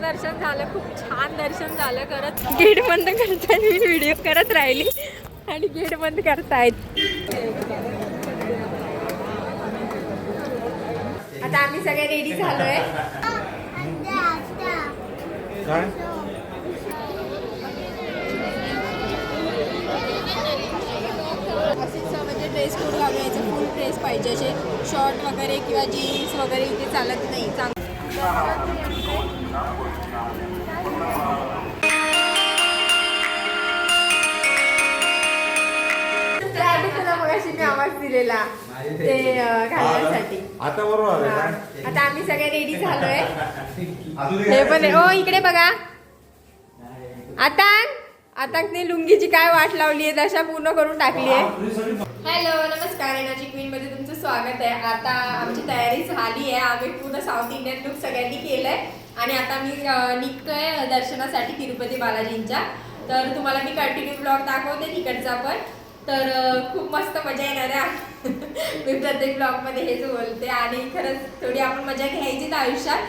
दर्शन झालं खूप छान दर्शन झालं. करत गेट बंद करतायत मी व्हिडिओ करत राहिली. आणि गेट बंद करतायत. आता आम्ही सगळे रेडी झालोय. काय म्हणजे ड्रेस कोड घालून फुल ड्रेस पाहिजे. असे शॉर्ट वगैरे किंवा जीन्स वगैरे इथे चालत नाही. चांगलं. दिलेला. ते घालण्यासाठी. आता बरोबर आम्ही सगळे रेडी झालोय. हे पण. ओ इकडे बघा. आता आता लुंगीची काय वाट लावली आहे? दशा पूर्ण करून टाकली आहे. हॅलो नमस्कार. एनर्जी क्वीन मध्ये तुमचं स्वागत आहे. आता आमची तयारी झाली आहे. आम्ही पूर्ण साऊथ इंडियन लुक सगळ्यांनी केलंय. आणि आता मी निघतोय दर्शनासाठी तिरुपती बालाजींच्या. तर तुम्हाला मी कंटिन्यू ब्लॉग दाखवते तिकडचा पण. तर खूप मस्त मजा येणार आहे. मी प्रत्येक ब्लॉगमध्ये हेच बोलते. आणि खरंच थोडी आपण मजा घ्यायचीच आयुष्यात.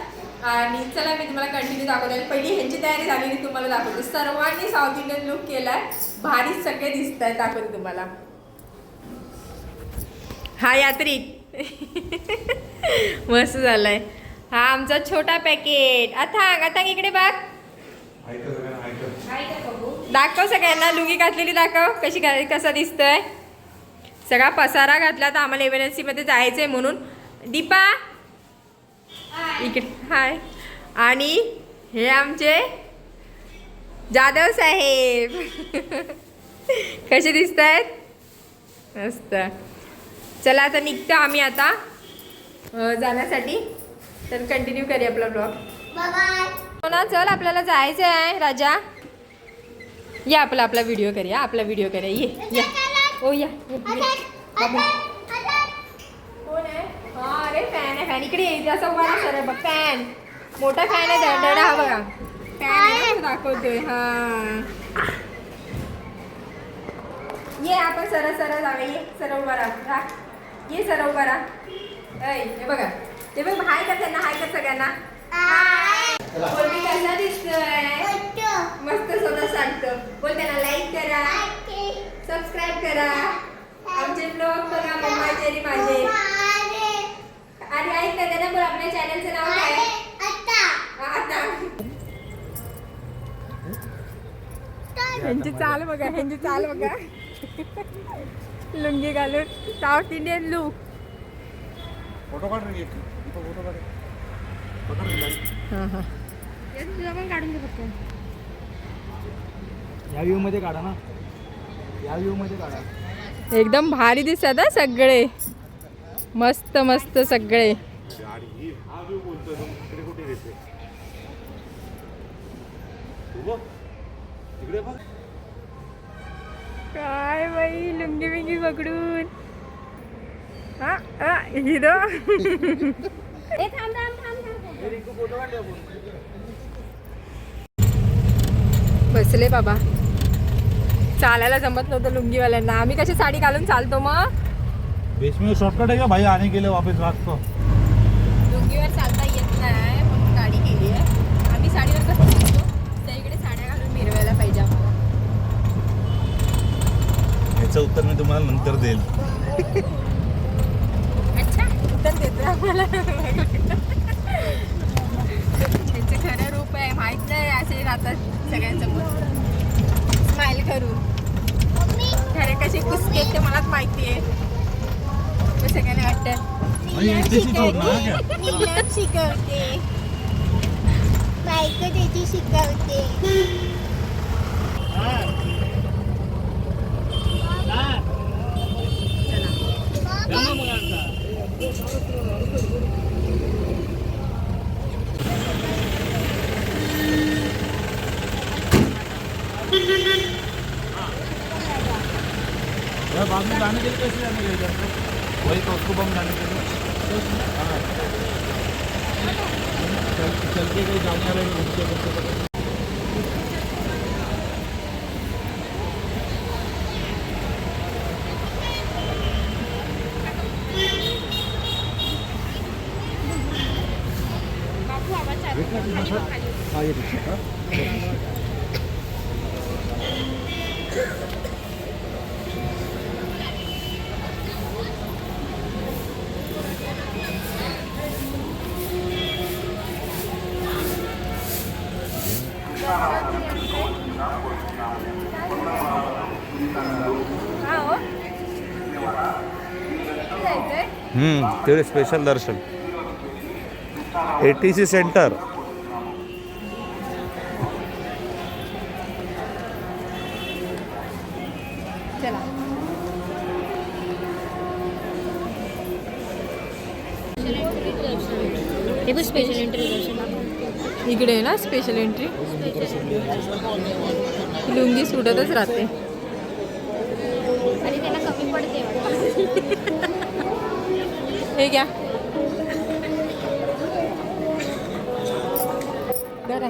आणि चला मी तुम्हाला कंटिन्यू दाखवते. पहिली ह्यांची तयारी झालेली तुम्हाला दाखवते. सर्वांनी साऊथ इंडियन लुक केलाय. भारी सगळे दिसत आहेत दाखवते तुम्हाला. हा यात्रिक मस्त झालाय. हा आमचा छोटा पॅकेट अथांग अथांग इकडे बघ. दाखव सगळ्यांना लुंगी घातलेली दाखव. कशी कसा दिसतोय? सगळा पसारा घातला तर आम्हाला एमर्जन्सी मध्ये जायचंय म्हणून. दीपा. इकडे हाय आणि हे आमचे जाधव साहेब. कसे दिसत आहेत मस्त. चला आता निघतो आम्ही आता जाण्यासाठी. तर कंटिन्यू करूया आपला ब्लॉग हो ना चल आपल्याला जायचं आहे राजा. या आपला आपला व्हिडिओ करूया आपला व्हिडिओ करूया. ये या. ओ या हा अरे फॅन आहे फॅन इकडे ये असं उभा सरळ बघ. फॅन मोठा फॅन आहे दडा हा बघा. फॅन दाखवतोय. हा. ये आपण सरळ सरळ जाऊया. ये सरळ उभा राहा. राहा. ये सरळ उभा राहा. हे बघा. ते बघ हाय कर त्यांना हाय कर सगळ्यांना? पोरगी कसा दिसतोय? मस्त स्वतः सांगतो. बोल त्यांना लाईक करा सबस्क्राईब करा. आमचे ब्लॉग बघा मम्माचे माझे आणि ऐक ना त्यांना बोल आपल्या चॅनलचं नाव काय? आहे? आता. ह्यांची चाल बघा ह्यांची चाल बघा. लुंगी घालून साऊथ इंडियन लुक फोटो काढ या व्ह्यू मध्ये काढा ना. या व्ह्यू मध्ये काढा. एकदम भारी दिसतात हा सगळे. मस्त मस्त सगळे. ही व्ह्यू कुठे बघ. काय बाई लुंगी बिंगी पकडून. हा हा हिरो बसले बाबा. चालायला जमत नव्हतं लुंगीवाल्यांना. आम्ही कशी साडी घालून चालतो मग? बीच में शॉर्टकट है क्या भाई? आने के लिए वापस को लुंगीवर चालता येत नाही म्हणून गाडी केली आहे. आम्ही साडीवर कसं चालतो सगळीकडे साड्या घालून मिरवायला पाहिजे आम्हाला. याचं उत्तर मी तुम्हाला नंतर देईल. उत्तर देतो आम्हाला. त्यांचे खरं रूप आहे माहीत नाही असे राहतात सगळ्यांसमोर स्माइल करून खरे कसे कुसके ते मलाच माहिती आहे. ते सगळ्यांना वाटतं. शिकवत शिकवते. बायको त्याची शिकवते. यार बाद में जाने के लिए कैसे जाने के लिए वही तो उसको बम जाने के लिए हाँ। चल चल के कहीं जाने वाले घूमते घूमते भेटला की नसत? हा ये रिक्षा. हा हो जायचंय तेवढे स्पेशल दर्शन. ए टी सी सेंटर चला. हे पण स्पेशल एंट्री इकडे आहे ना स्पेशल एंट्री लुंगी सुटतच राहते. आणि त्याला कमी पडते. हे घ्या. बरं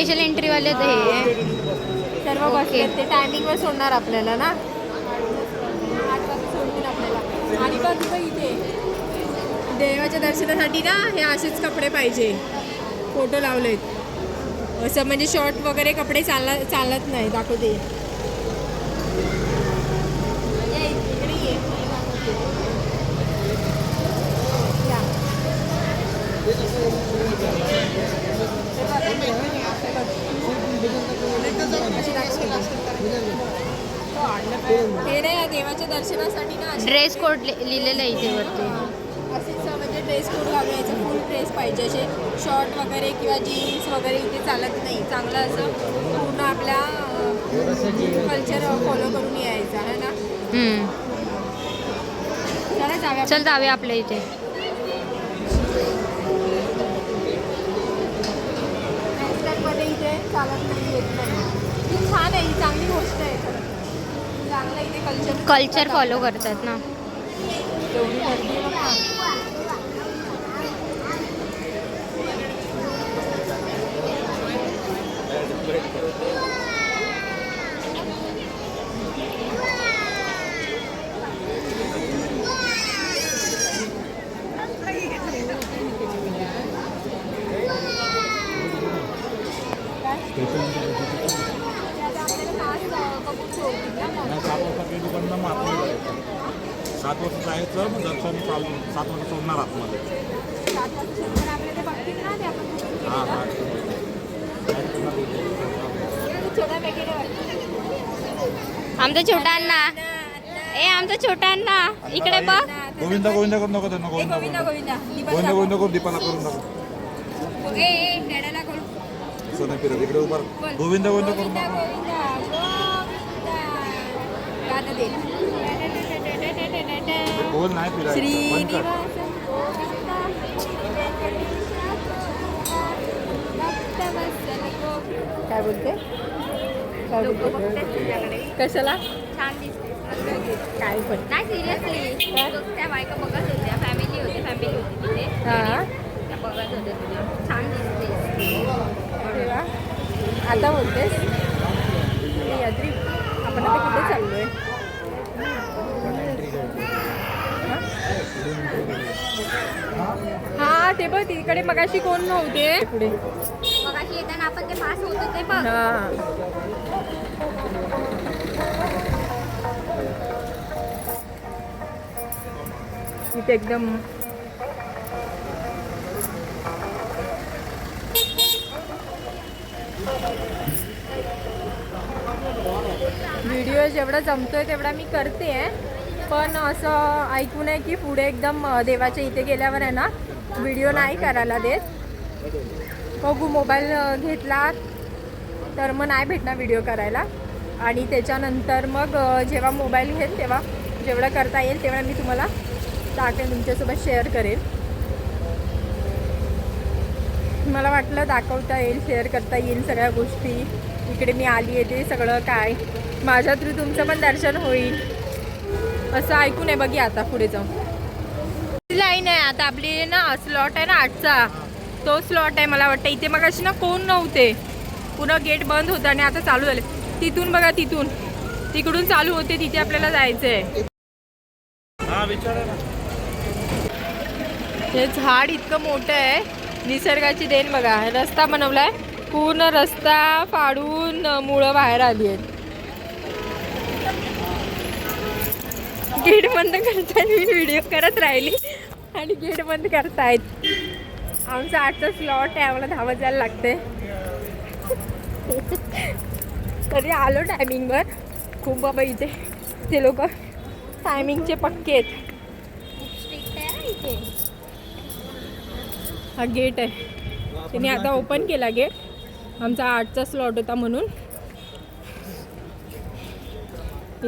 स्पेशल एंट्रीवाले ते हे. सर्व बसले ते टायमिंगवर सोडणार आपल्याला ना? आठ वाजता सोडतील आपल्याला. आणि बघ बघ इथे. देवाच्या दर्शनासाठी ना हे असेच कपडे पाहिजे. फोटो लावलेत. असं म्हणजे शॉर्ट वगैरे कपडे चालला चालत नाही दाखवते ये, इकडे ये. या. अशी दाखवते. हे नाही या देवाच्या दर्शनासाठी ना ड्रेस कोड लिहिलेलं आहे इथे वरती. असेच म्हणजे ड्रेस कोड घालून यायचं फुल ड्रेस पाहिजे. असे शॉर्ट वगैरे किंवा जीन्स वगैरे इथे चालत नाही. चांगलं असं पूर्ण आपल्या कल्चर फॉलो करून यायचं आहे ना. चला जाऊया. चल जाऊया आपल्या इथे. मध्ये इथे चालत नाही. ही छान आहे ही चांगली गोष्ट आहे खरं. चांगलं इथे कल्चर कल्चर फॉलो करतात ना गर्दी आहे बघा. आता आपल्याला तास बघून सोडतील ना मग. सात वाजता काही दुकानला मात्र जायचं सात वाजता जायचं मग दर्शन चालू सात वाजता सोडणार आतमध्ये. हां. हां छोटा पॅकेट आहे आमचा छोटा अण्णा. ए आमचा छोटा अण्णा इकडे बघ. गोविंदा गोविंदा करू नको त्यांना गोविंदा गोविंदा गोविंदा गोविंदा करून दीपाला करू फिरत इकडे उभा राहा. बोल. गोविंदा गोविंदा करून गोविंदा. श्रीनिवास. काय बोलते? काय बोलते? कशाला? छान दिसते काय पण. नाही सिरियसली त्या बायका बघत होत्या. फॅमिली होती फॅमिली होती तिथे. हा. त्या बघत होत्या तुला छान दिसते. आता बोलतेस? यात्री. आपण आता कुठे चाललोय? हा ते बघ तिकडे मगाशी कोण नव्हते. पुढे मग अशी येताना आपण ते पास होतो ते बघ. इथे एकदम व्हिडिओ जेवढा जमतोय तेवढा मी करते. आहे पण असं ऐकून आहे की पुढे एकदम देवाच्या इथे गेल्यावर आहे ना व्हिडिओ नाही करायला देत. बघू मोबाईल घेतला तर मग नाही भेटणार व्हिडिओ करायला. आणि त्याच्यानंतर मग जेव्हा मोबाईल घेईल तेव्हा जेवढं करता येईल तेवढं मी तुम्हाला दाखवेन तुमच्यासोबत शेअर करेन. मला वाटलं दाखवता येईल शेअर करता येईल सगळ्या गोष्टी. इकडे मी आली आहे ते सगळं काय. माझ्या थ्रू तुमचं पण दर्शन होईल. असं ऐकून आहे बघी आता पुढे जाऊन. लाईन आहे आता आपली ना स्लॉट आहे ना आठचा. तो स्लॉट आहे मला वाटतं. इथे मग अशी ना कोण नव्हते. पुन्हा गेट बंद होतं आणि आता चालू झाले. तिथून बघा तिथून. तिकडून चालू होते तिथे आपल्याला जायचं आहे हा झाड इतकं मोठं आहे. निसर्गाची देण बघा. रस्ता बनवलाय. पूर्ण रस्ता फाडून मुळं बाहेर आली आहेत. गेट बंद करताना मी व्हिडिओ करत राहिली आणि गेट बंद करतायत. आमचा आठचा स्लॉट आहे आम्हाला धावत जायला लागते तरी आलो टायमिंगवर खूप बाबा इथे ते लोक टायमिंगचे पक्के आहेत. हा गेट आहे. त्यांनी आता ओपन केला गेट. आमचा आठचा स्लॉट होता म्हणून.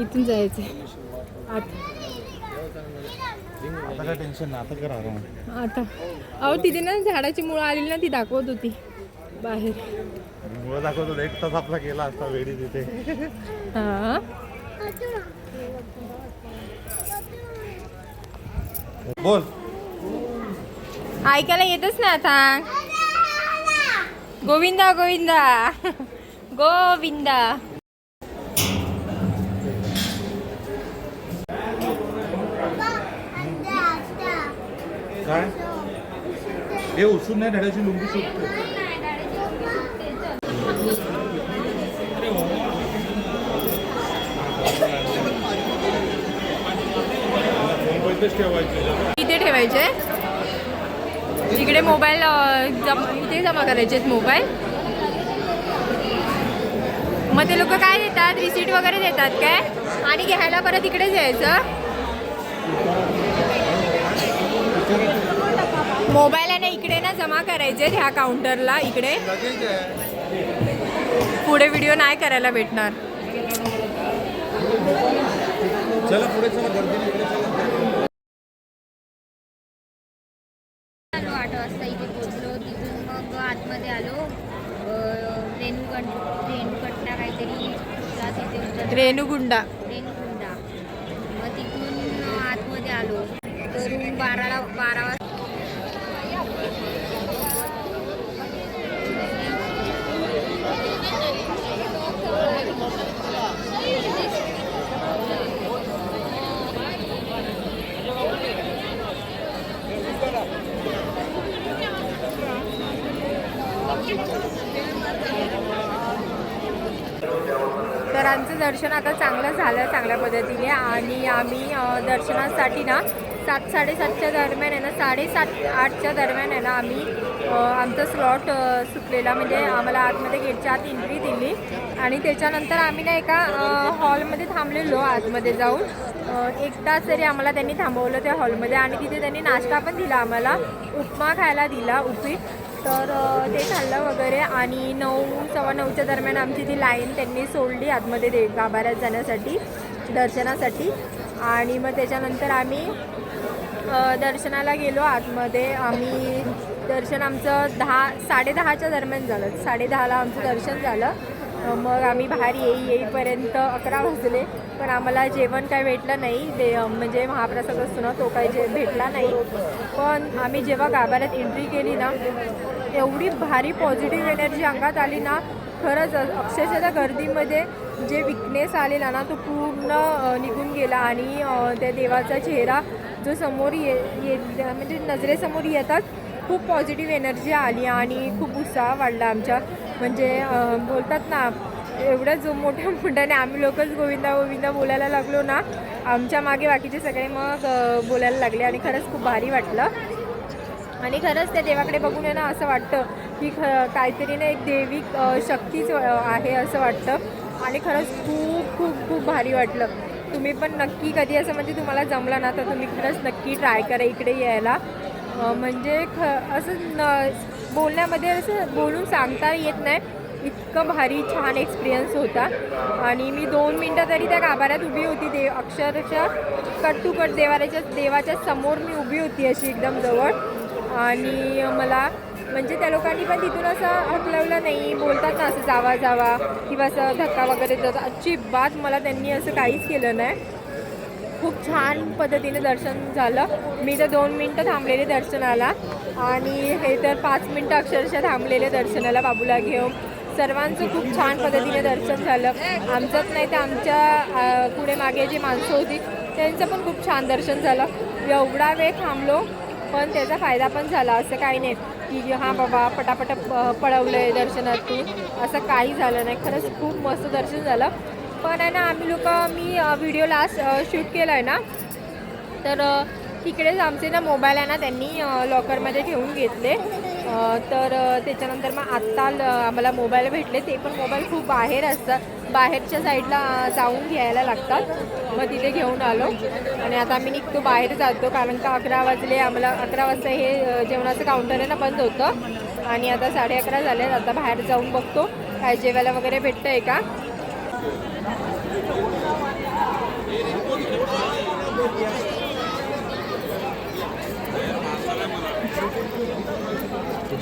इथून जायचं आत आता काय टेन्शन नाही आता करा आराम. आता. अहो तिथे ना झाडाची मुळं आलेली ना ती दाखवत होती. बाहेर. मुळे दाखवतो एक तास आपला गेला असता वेळी तिथे. हा. बोल. ऐकायला येतच ना आता. गोविंदा गोविंदा. गोविंदा काय हे उसून नाही धड्याची लुंगी सुटते. ठेवायचे इथे ठेवायचे. तिकडे मोबाईल जमा इथे जमा करायचे मोबाईल. मग ते लोक काय देतात? रिसीट वगैरे देतात काय? आणि घ्यायला परत इकडेच यायचं? मोबाईल आहे ना इकडे ना जमा करायचे ह्या काउंटरला इकडे. पुढे व्हिडिओ नाही करायला भेटणार. चला पुढे चला गर्दीने इकडे चला. आलो आठ वाजता इथे पोचलो तिथून मग आतमध्ये आलो. रेणुकट रेणुकट्टा काहीतरी तिथे रेणुगुंडा. रेणुकुंडा मग तिथून आतमध्ये आलो. तर रूम बाराला बारा वाजता तर आमचं दर्शन आता चांगलं झालं चांगल्या पद्धतीने. आणि आम्ही दर्शनासाठी ना सात साडेसातच्या दरम्यान आहे ना साडेसात आठच्या दरम्यान आहे ना आम्ही आमचा स्लॉट सुटलेला. म्हणजे आम्हाला आतमध्ये गेटच्या आत एंट्री दिली. आणि त्याच्यानंतर आम्ही ना एका हॉलमध्ये थांबलेलो आतमध्ये जाऊन. एक तास तरी आम्हाला त्यांनी थांबवलं त्या हॉलमध्ये आणि तिथे त्यांनी नाश्ता पण दिला आम्हाला. उपमा खायला दिला उपीट. तर ते खाल्लं वगैरे आणि नऊ सव्वा नऊच्या दरम्यान आमची ती लाईन त्यांनी सोडली आतमध्ये दे गाभाऱ्यात जाण्यासाठी दर्शनासाठी. आणि मग त्याच्यानंतर आम्ही दर्शनाला गेलो आतमध्ये. आम्ही दर्शन आमचं दहा साडेदहाच्या दरम्यान झालं. साडेदहाला आमचं दर्शन झालं. मग आम्ही बाहेर येई येईपर्यंत अकरा वाजले. पण आम्हाला जेवण काय भेटलं नाही. ते म्हणजे महाप्रसाद असतो ना तो काही जे भेटला नाही. पण आम्ही जेव्हा गाभाऱ्यात एंट्री केली ना एवढी भारी पॉझिटिव्ह एनर्जी अंगात आली ना खरंच अक्षरशः त्या गर्दीमध्ये जे विकनेस आलेला ना तो पूर्ण निघून गेला आणि त्या देवाचा चेहरा जो समोर ये ये म्हणजे नजरेसमोर येतात खूप पॉझिटिव्ह एनर्जी आली आणि खूप उत्साह वाढला आमच्या. म्हणजे बोलतात ना एवढं जो मोठ्या मोठ्याने आम्ही लोकच गोविंदा गोविंदा बोलायला लागलो ना आमच्या मागे बाकीचे सगळे मग बोलायला लागले आणि खरंच खूप भारी वाटलं. आणि खरंच त्या देवाकडे बघून आहे ना असं वाटतं की ख काहीतरी ना एक देविक शक्तीच आहे असं वाटतं. आणि खरंच खूप खूप खूप भारी वाटलं. तुम्ही पण नक्की कधी असं म्हणजे तुम्हाला जमलं ना तर तुम्ही खरंच नक्की ट्राय करा इकडे यायला. म्हणजे ख असं न बोलण्यामध्ये असं बोलून सांगता येत नाही. इतकं भारी छान एक्सपिरियन्स होता. आणि मी दोन मिनटं तरी त्या गाभाऱ्यात उभी होती. देव अक्षरशः कट टू कट देवाऱ्याच्या देवाच्या समोर मी उभी होती अशी एकदम जवळ. आणि मला म्हणजे त्या लोकांनी पण तिथून असं हकलवलं नाही बोलतात ना असं जावा जावा किंवा असं धक्का वगैरे देतात. अजिबात मला त्यांनी असं काहीच केलं नाही. खूप छान पद्धतीने दर्शन झालं. मी तर दोन मिनटं थांबलेले दर्शनाला. आणि हे तर पाच मिनटं अक्षरशः थांबलेले दर्शनाला बाबूला घेऊन. सर्वांचं खूप छान पद्धतीने दर्शन झालं. आमचंच नाही तर आमच्या पुढे मागे जी माणसं होती त्यांचं पण खूप छान दर्शन झालं. एवढा वेळ थांबलो पण त्याचा फायदा पण झाला असं काही नाही. की हां बाबा पटापट पळवलं आहे दर्शनातून. असं काही झालं नाही. खरंच खूप मस्त दर्शन झालं. पण आहे ना आम्ही लोक मी व्हिडिओ लास्ट शूट केला आहे ना तर तिकडेच आमचे ना मोबाईल आहे ना त्यांनी लॉकरमध्ये ठेवून घेतले. तर त्याच्यानंतर मग आत्ता आम्हाला मोबाईल भेटले. ते पण मोबाईल खूप बाहेर असतात बाहेरच्या साईडला जाऊन घ्यायला लागतात. मग तिथे घेऊन आलो. आणि आता आम्ही निघतो बाहेर जातो. कारण का अकरा वाजले आम्हाला अकरा वाजता हे जेवणाचं काउंटर आहे ना बंद होतं. आणि आता साडे अकरा झाले. आता बाहेर जाऊन बघतो. काय जेवायला वगैरे भेटतं आहे का?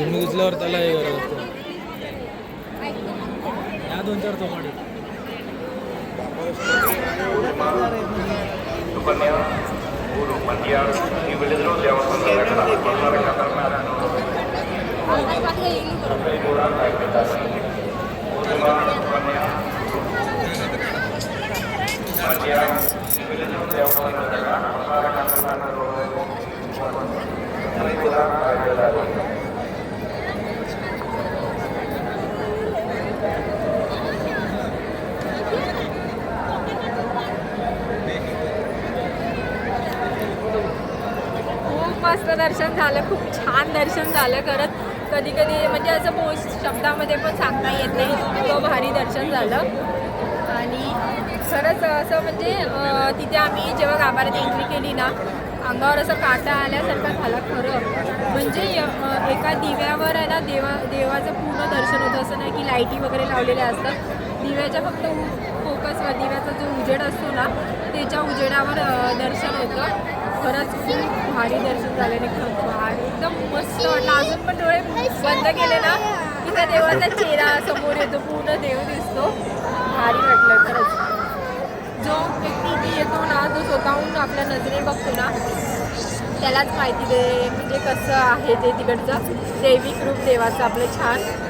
तिथून मी उचल्यावर त्याला हे करत असतो या दोन चार टोमॅटो खूप मस्त दर्शन झालं खूप छान दर्शन झालं खरंच. कधी कधी म्हणजे असं मोस्ट शब्दामध्ये पण सांगता येत नाही इतकं भारी दर्शन झालं. आणि खरंच असं म्हणजे तिथे आम्ही जेव्हा गाभाऱ्यात एंट्री केली ना अंगावर असं काटा आल्यासारखं झाला खरं. म्हणजे एका दिव्यावर आहे ना देवा देवाचं पूर्ण दर्शन होतं. असं नाही की लाईटी वगैरे लावलेल्या असतात. दिव्याच्या फक्त फोकसवर दिव्याचा जो उजेड असतो ना त्याच्या उजेडावर दर्शन होतं. खरंच खूप भारी दर्शन झालेले खूप भारी. एकदम मस्त वाटलं. अजून पण डोळे बंद केले ना की त्या देवाचा चेहरा समोर येतो पूर्ण देव दिसतो. भारी वाटलं खरंच. जो व्यक्ती येतो ना तो स्वतःहून आपल्या नजरे बघतो ना त्यालाच माहिती दे म्हणजे कसं आहे ते तिकडचं. दैविक रूप देवाचं आपलं छान.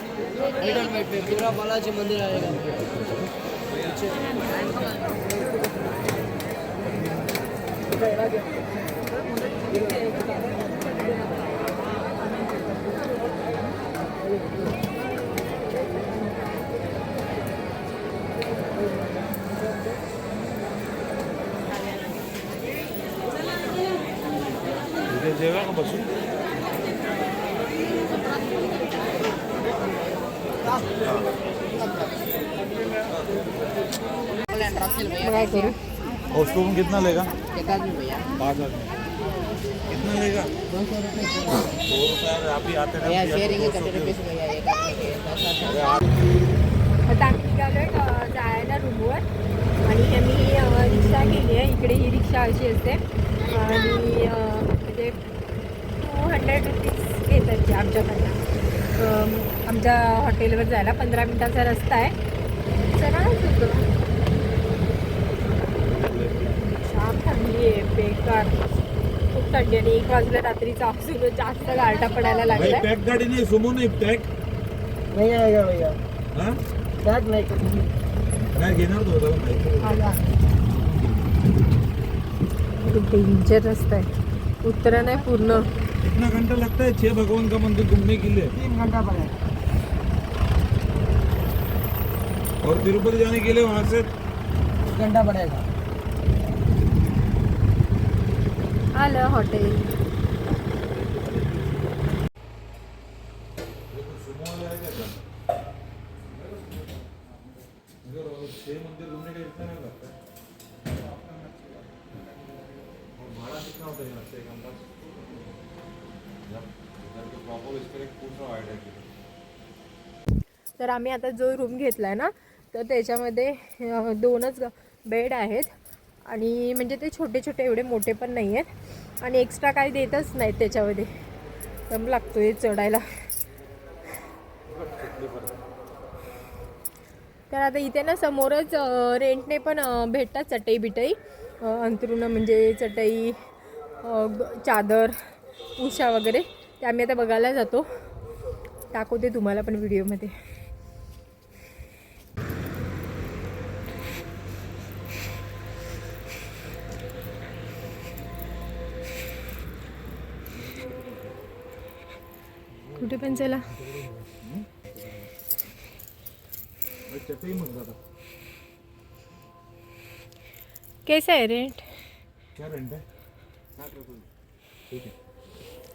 सम्मा हॅलो पूरा बालाजी मंदिर आएगा इथे का बसून? काय करू कॉस्ट्यूम कितना लेगा? एक आदमी भैया पाँच आदमी कितना लेगा? दो सौ रुपये सौ रुपये आते भैया हैं, शेयरिंग भैया एक आता आम्ही जायला रूमवर आणि आम्ही रिक्षा केली आहे. इकडे ही रिक्षा अशी असते. आणि म्हणजे टू हंड्रेड रुपीज घेतात ते आमच्याकडनं. आमच्या हॉटेलवर जायला पंधरा मिनटाचा रस्ता आहे. चला सुचो शाम थंडी आहे बेकार. खूप थंडी आणि एक वाजल्या रात्रीचा असून जास्त गारठा पडायला लागलाय. पॅक गाडी नाही सुमो नाही पॅक नाही आहे का भैया हा? त्यात नाही. कधी नाही घेणार तो डेंजर रस्ता आहे. उत्तरा नाही पूर्ण. कितना घंटा लगता है? छह भगवान का मंदिर घूमने के लिए। तीन घंटा पडेल और तिरुपति जाने के लिए वहां से? घंटा पडेगा। आलं हॉटेल। आम्ही आता जो रूम घेतला ना तर त्याच्यामध्ये दोनच बेड आहेत. आणि म्हणजे ते छोटे छोटे एवढे मोठे पण नाही आहेत आणि एक्स्ट्रा काही देतच नाहीत त्याच्यामध्ये. दम आहे चढायला. तर आता इथे ना समोरच रेंटने पण भेटतात चटई बिटई अंतरुणं म्हणजे चटई चादर उषा वगैरे. ते आम्ही आता बघायला जातो. टाकवते तुम्हाला पण व्हिडिओमध्ये कुठे पण चला कैसा है रेंट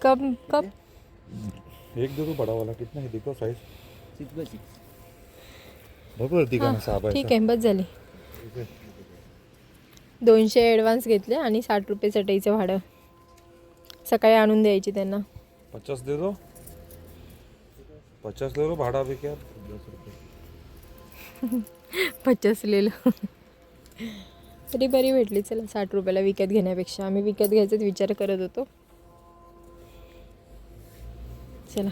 कब कब? एक दो तो बड़ा वाला कितना है देखो साइज बरोबर ठीक आहे बस झाली. दोनशे ॲडव्हान्स घेतले आणि साठ रुपये चटईचं भाडं. सकाळी आणून द्यायची त्यांना. पचास दे दो. पचास ले लो भाड़ा भी क्या? दस रुपये लो तरी बरी भेटली चला साठ रुपयाला विकत घेण्यापेक्षा. आम्ही विकत घ्यायचाच विचार करत होतो. चला.